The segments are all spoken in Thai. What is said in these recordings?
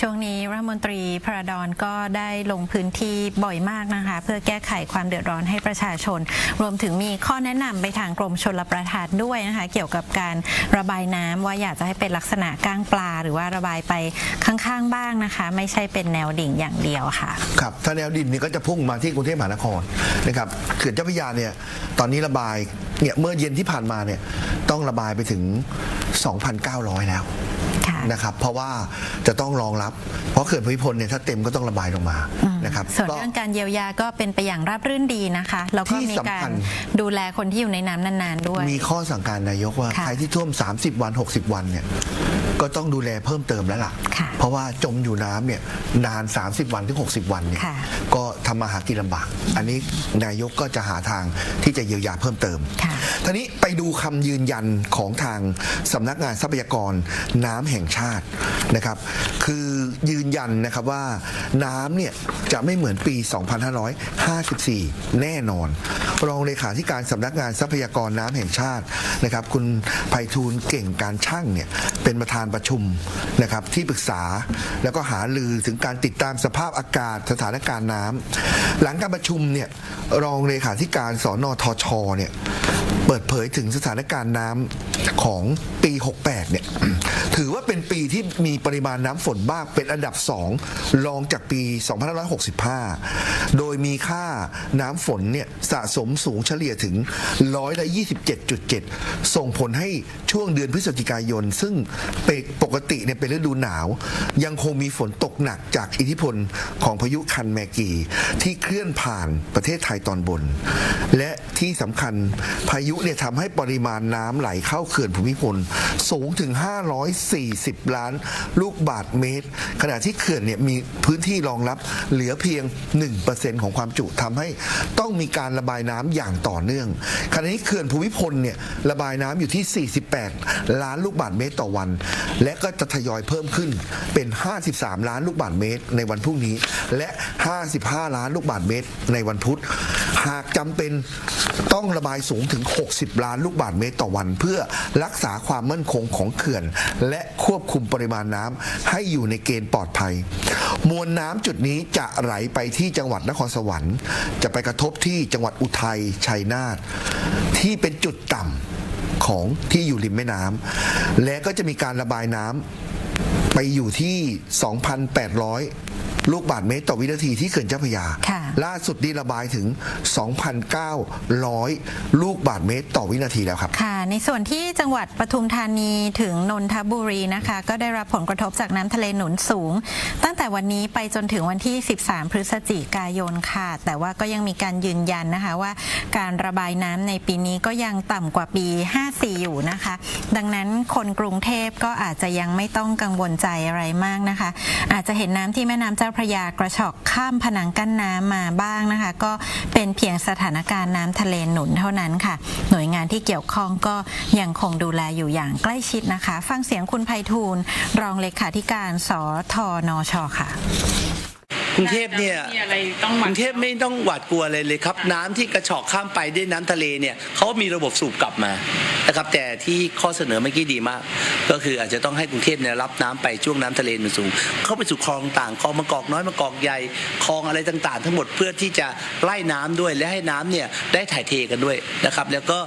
ช่วงนี้รัฐมนตรีพระดอนก็ได้ลงพื้นที่บ่อยมากนะคะ เพื่อแก้ไขความเดือดร้อนให้ประชาชน รวมถึงมีข้อแนะนำไปทางกรมชลประทานด้วยนะคะ เกี่ยวกับการระบายน้ำว่าอยากจะให้เป็นลักษณะก้างปลา หรือว่าระบายไปข้างๆบ้างนะคะ ไม่ใช่เป็นแนวดิ่งอย่างเดียวค่ะครับถ้าแนวดินนี่ก็จะพุ่งมาที่กรุงเทพมหานครนะครับเขื่อนเจ้าพระยาเนี่ยตอนนี้ระบายเนี่ยเมื่อเย็นที่ผ่านมาเนี่ยต้องระบายไปถึง 2,900 แล้ว นะครับเพราะว่าจะต้องรองรับ เพราะเขื่อนภูมิพลเนี่ยถ้าเต็มก็ต้องระบายลงมานะครับส่วนก็เรื่องการเยียวยาก็เป็นไปอย่างราบรื่นดีนะคะแล้วก็ที่มีสำการคัญดูแลคนที่อยู่ในน้ำนานๆด้วย มีข้อสั่งการนายกว่าค่ะใครที่ท่วม 30 วัน 60 วันเนี่ย ก็ต้องดูแลเพิ่มเติมแล้วล่ะค่ะ เพราะว่าจมอยู่น้ำเนี่ยนาน 30 วันถึง 60 วันเนี่ยค่ะก็ทำมาหากินลำบาก อันนี้นายกก็จะหาทางที่จะเยียวยาเพิ่มเติมค่ะทีนี้ไปดูคำยืนยันของทางสำนักงานทรัพยากรน้ำแห่งชาตินะครับ คือยืนยันนะครับว่าน้ำเนี่ยจะไม่เหมือนปี 2554 แน่นอน รองเลขาธิการสำนักงานทรัพยากรน้ำแห่งชาตินะครับ คุณไพฑูรย์เก่งการช่างเนี่ยเป็นประธานประชุมนะครับที่ปรึกษาแล้วก็หาลือถึงการติดตามสภาพอากาศสถานการณ์น้ำหลังการประชุมเนี่ยรองเลขาธิการสอนอทชเนี่ยเปิดเผยถึงสถานการณ์น้ำของปี 68 เนี่ย ถือว่าเป็นปีที่มีปริมาณน้ำฝนมากเป็นอันดับ 2 รองจากปี 2565 โดยมีค่าน้ำฝนเนี่ยสะสมสูงเฉลี่ยถึงร้อยละ27.7 ส่งผลให้ช่วงเดือนพฤศจิกายน ซึ่งเป็นปกติเนี่ยเป็นฤดูหนาว ยังคงมีฝนตกหนักจากอิทธิพลของพายุคันแมกีที่เคลื่อนผ่านประเทศไทยตอนบน และที่สำคัญพายุเนี่ยทำให้ปริมาณน้ำไหลเข้าเขื่อนภูมิพลสูงถึง 540 ล้านลูกบาทเมตร ขณะที่เขื่อนเนี่ยมีพื้นที่รองรับเหลือเพียง 1%ของความจุทำให้ต้องมีการระบายน้ำอย่างต่อเนื่อง ขณะนี้เขื่อนภูมิพลเนี่ยระบายน้ำอยู่ที่ 48 ล้านลูกบาทเมตรต่อวัน และก็จะทยอยเพิ่มขึ้นเป็น 53 ล้านลูกบาทเมตรในวันพรุ่งนี้ และ 55 ล้านลูกบาทเมตรในวันพุธ หากจำเป็นต้องระบายสูงถึง 60 ล้านลูกบาทเมตรต่อวัน เพื่อรักษาความมั่นคงของเขื่อน และควบคุมปริมาณน้ำให้อยู่ในเกณฑ์ปลอดภัย มวลน้ำจุดนี้จะไหลไปที่จังหวัดนครสวรรค์ จะไปกระทบที่จังหวัดอุทัยชัยนาทที่เป็นจุดต่ำของที่อยู่ริมแม่น้ำและก็จะมีการระบายน้ำไปอยู่ที่ 2,800 ลูกบาทเมตรต่อวินาทีที่เขื่อนเจ้าพระยา ค่ะ ล่าสุดนี่ระบายถึง 2,900 ลูกบาทเมตรต่อวินาทีแล้วครับ ค่ะ ในส่วนที่จังหวัดปทุมธานีถึงนนทบุรีนะคะ ก็ได้รับผลกระทบจากน้ำทะเลหนุนสูง ตั้งแต่วันนี้ไปจนถึงวันที่ 13 พฤศจิกายนค่ะ แต่ว่าก็ยังมีการยืนยันนะคะว่า การระบายน้ำในปีนี้ก็ยังต่ำกว่าปี 54 อยู่นะคะ ดังนั้นคนกรุงเทพก็อาจจะยังไม่ต้องกังวลใจอะไรมากนะคะ อาจจะเห็นน้ำที่แม่น้ำเจ้าพระยากระชอกข้ามผนังกั้นน้ำมาบ้างนะคะ ก็เป็นเพียงสถานการณ์น้ำทะเลหนุนเท่านั้นค่ะ หน่วยงานที่เกี่ยวข้องก็ยังคงดูแลอยู่อย่างใกล้ชิดนะคะ ฟังเสียงคุณไพฑูรย์รองเลขาธิการสทนชค่ะกรุงเทพเนี่ยมีอะไรต้องหกวั่นรุงเทพไม่ต้องหวาดกลัวอะไรเลยครับ น้ำที่กระชอกข้ามไปด้วยน้ำทะเลเนี่ยเขามีระบบสูบกลับมานะครับแต่ที่ข้อเสนอเมื่อกี้ดีมาก ก็คืออาจจะต้องให้กรุงเทพเนี่ยรับน้ำไปช่วงน้ำทะเลมันสูง เข้าไปสู่คลองต่างคลองมะกอกน้อยมะกอกใหญ่คลองอะไรต่างๆ ทั้งหมดเพื่อที่จะไล่น้ำด้วยและให้น้ำเนี่ยได้ถ่ายเทกันด้วยนะครับ แล้วก็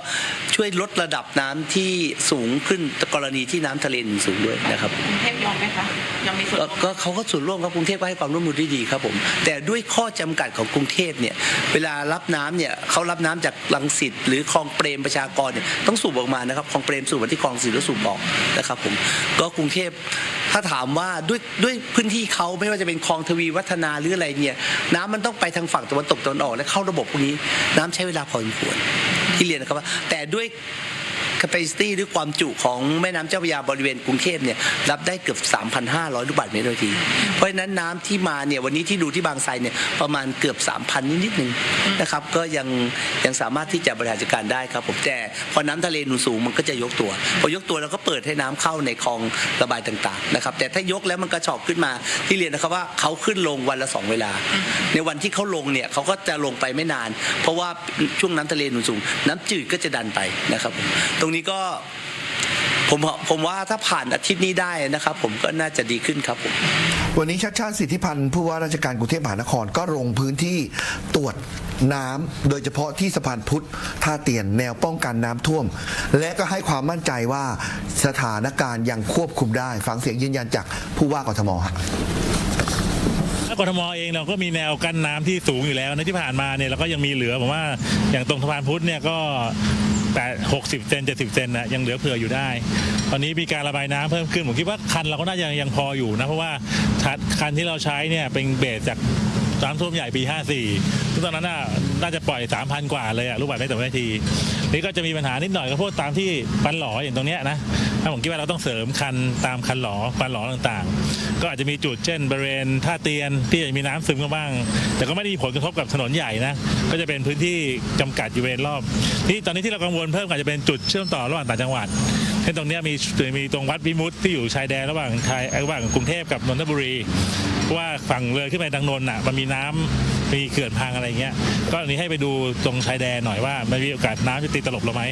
ช่วยลดระดับน้ำที่สูงขึ้นกรณีที่น้ำทะเลมันสูงด้วยนะครับกรุงเทพยอมไหมคะยอมมีส่วนก็ร่วมก็เขาก็ส่วนร่วมครับกรุงเทพก็ให้ความร่วมมือได้ดีครับผมแต่ด้วยข้อจำกัดของกรุงเทพเนี่ยเวลารับน้ำเนี่ยเขารับน้ำจากลังสิตหรือคลองเปรมประชากรเนี่ยต้องสูบออกมานะครับคลองเปรมสูบมาที่คลองสิตแล้วสูบออกนะครับครับผมก็กรุงเทพถ้าถามว่าด้วยด้วยพื้นที่เขาไม่ว่าจะเป็นคลองทวีวัฒนาหรืออะไรเนี่ยน้ำมันต้องไปทางฝั่งตะวันตกตะวันออกและเข้าระบบพวกนี้ น้ำใช้เวลาพอสมควรที่เรียนนะครับว่าแต่ด้วย capacity หรือความจุของแม่น้ำเจ้าพระยาบริเวณกรุงเทพเนี่ยรับได้เกือบ 3,500 ลูกบาศก์เมตรต่อที เพราะฉะนั้นน้ำที่มาเนี่ยวันนี้ที่ดูที่บางไทรเนี่ยประมาณเกือบ 3,000 นิดๆหนึ่งนะครับก็ยังยังสามารถที่จะบริหารจัดการได้ครับผมแต่พอน้ำทะเลหนุนสูงมันก็จะยกตัว พอยกตัวเราก็เปิดให้น้ำเข้าในคลองระบายต่างๆนะครับแต่ถ้ายกแล้วมันกระชอกขึ้นมาที่เรียนนะครับว่าเขาขึ้นลงวันละสองเวลา ในวันที่เขาลงเนี่ยเขาก็จะลงไปไม่นาน เพราะว่าช่วงน้ำทะเลหนุนสูง น้ำจืดก็จะดันไปนะครับตรงนี้ก็ผมผมว่าถ้าผ่านอาทิตย์นี้ได้นะครับ ผมก็น่าจะดีขึ้นครับผมวันนี้ชัดชาติสิทธิพันธ์ผู้ว่าราชการกรุงเทพมหานครก็ลงพื้นที่ตรวจน้ำโดยเฉพาะที่สะพานพุทธท่าเตียนแนวป้องกันน้ำท่วม และก็ให้ความมั่นใจว่าสถานการณ์ยังควบคุมได้ ฟังเสียงยืนยันจากผู้ว่ากทมครับถ้ากทมเองเราก็มีแนวกั้นน้ำที่สูงอยู่แล้วในที่ผ่านมาเนี่ยเราก็ยังมีเหลือผมว่าอย่างตรงสะพานพุทธเนี่ยก็ แต่60 เซน 70 เซนนะยังเหลือเผื่ออยู่ได้ ตอนนี้มีการระบายน้ำเพิ่มขึ้น ผมคิดว่าคันเราก็น่าจะยังพออยู่นะ เพราะว่าคันที่เราใช้เนี่ยเป็นเบสจากน้ำท่วมใหญ่ปี 54ซึ่งตอนนั้นน่ะน่าจะปล่อย 3,000 กว่าเลยอะลูกบาศก์เมตรต่อวินาที นี่ก็จะมีปัญหานิดหน่อยก็พวกตามที่ฟันหลออย่างตรงเนี้ยนะถ้าผมคิดว่าเราต้องเสริมคันตามคันหลอฟันหลอต่างๆ ก็อาจจะมีจุดเช่น บริเวณท่าเตียนที่จะมีน้ำซึมเข้าบ้าง แต่ก็ไม่ได้มีผลกระทบกับถนนใหญ่นะก็จะเป็นพื้นที่จำกัดอยู่เวรรอบที่ตอนนี้ที่เรากังวลเพิ่มก็อาจจะเป็นจุดเชื่อมต่อระหว่างต่างจังหวัดเช่นตรงนี้มีมีตรงวัดวิมุตที่อยู่ชายแดนระหว่างไทยระหว่างกรุงเทพกับนนทบุรีว่าฝั่งเลยขึ้นไปทางนนท์อะมันมีน้ำ มีเขื่อนพังอะไรเงี้ย ก็อันนี้ให้ไปดูตรงชายแดนหน่อยว่ามันมีโอกาสน้ำจะตีตลบเราไหม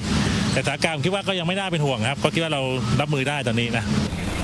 แต่สถานการณ์ผมคิดว่าก็ยังไม่น่าเป็นห่วงครับ ก็คิดว่าเรารับมือได้ตอนนี้นะ